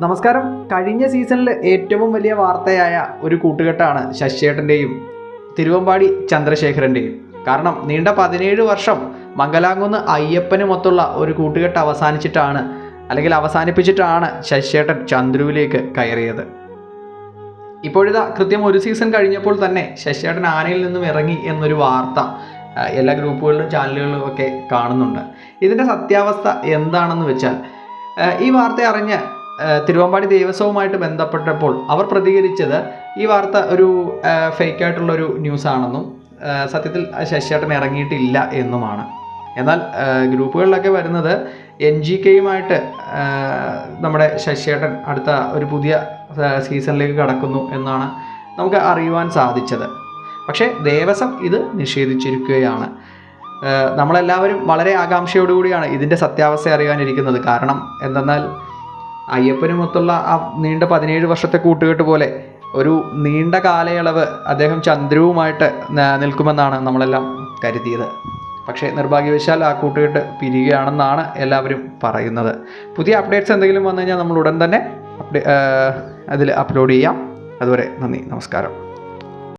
നമസ്കാരം. കഴിഞ്ഞ സീസണിൽ ഏറ്റവും വലിയ വാർത്തയായ ഒരു കൂട്ടുകെട്ടാണ് ശശിയേട്ടന്റെയും തിരുവമ്പാടി ചന്ദ്രശേഖരന്റെയും കാരണം നീണ്ട പതിനേഴ് വർഷം മംഗലാംകുന്ന് അയ്യപ്പനുമൊത്തുള്ള ഒരു കൂട്ടുകെട്ട് അവസാനിച്ചിട്ടാണ് അല്ലെങ്കിൽ അവസാനിപ്പിച്ചിട്ടാണ് ശശിയേട്ടൻ ചന്ദ്രുവിലേക്ക് കയറിയത്. ഇപ്പോഴിതാ കൃത്യം ഒരു സീസൺ കഴിഞ്ഞപ്പോൾ തന്നെ ശശിയേട്ടൻ ആനയിൽ നിന്നും ഇറങ്ങി എന്നൊരു വാർത്ത എല്ലാ ഗ്രൂപ്പുകളിലും ചാനലുകളിലും ഒക്കെ കാണുന്നുണ്ട്. ഇതിന്റെ സത്യാവസ്ഥ എന്താണെന്ന് വെച്ചാൽ ഈ വാർത്ത അറിഞ്ഞ് തിരുവമ്പാടി ദേവസ്വവുമായിട്ട് ബന്ധപ്പെട്ടപ്പോൾ അവർ പ്രതികരിച്ചത് ഈ വാർത്ത ഒരു ഫേക്ക് ആയിട്ടുള്ള ഒരു ന്യൂസ് ആണെന്നും സത്യത്തിൽ ശശിയേട്ടൻ ഇറങ്ങിയിട്ടില്ല എന്നുമാണ്. എന്നാൽ ഗ്രൂപ്പുകളിലൊക്കെ വരുന്നത് എൻ ജി കെയുമായിട്ട് നമ്മുടെ ശശിയേട്ടൻ അടുത്ത ഒരു പുതിയ സീസണിലേക്ക് കടക്കുന്നു എന്നാണ് നമുക്ക് അറിയുവാൻ സാധിച്ചത്. പക്ഷേ ദേവസ്വം ഇത് നിഷേധിച്ചിരിക്കുകയാണ്. നമ്മളെല്ലാവരും വളരെ ആകാംക്ഷയോടുകൂടിയാണ് ഇതിന്റെ സത്യാവസ്ഥ അറിയാനിരിക്കുന്നത്. കാരണം എന്തെന്നാൽ അയ്യപ്പനുമൊത്തുള്ള ആ നീണ്ട പതിനേഴ് വർഷത്തെ കൂട്ടുകെട്ട് പോലെ ഒരു നീണ്ട കാലയളവ് അദ്ദേഹം ചന്ദ്രവുമായിട്ട് നിൽക്കുമെന്നാണ് നമ്മളെല്ലാം കരുതിയത്. പക്ഷേ നിർഭാഗ്യവശാൽ ആ കൂട്ടുകെട്ട് പിരിയുകയാണെന്നാണ് എല്ലാവരും പറയുന്നത്. പുതിയ അപ്ഡേറ്റ്സ് എന്തെങ്കിലും വന്നു കഴിഞ്ഞാൽ നമ്മൾ ഉടൻ തന്നെ അതിൽ അപ്ലോഡ് ചെയ്യാം. അതുവരെ നന്ദി നമസ്കാരം.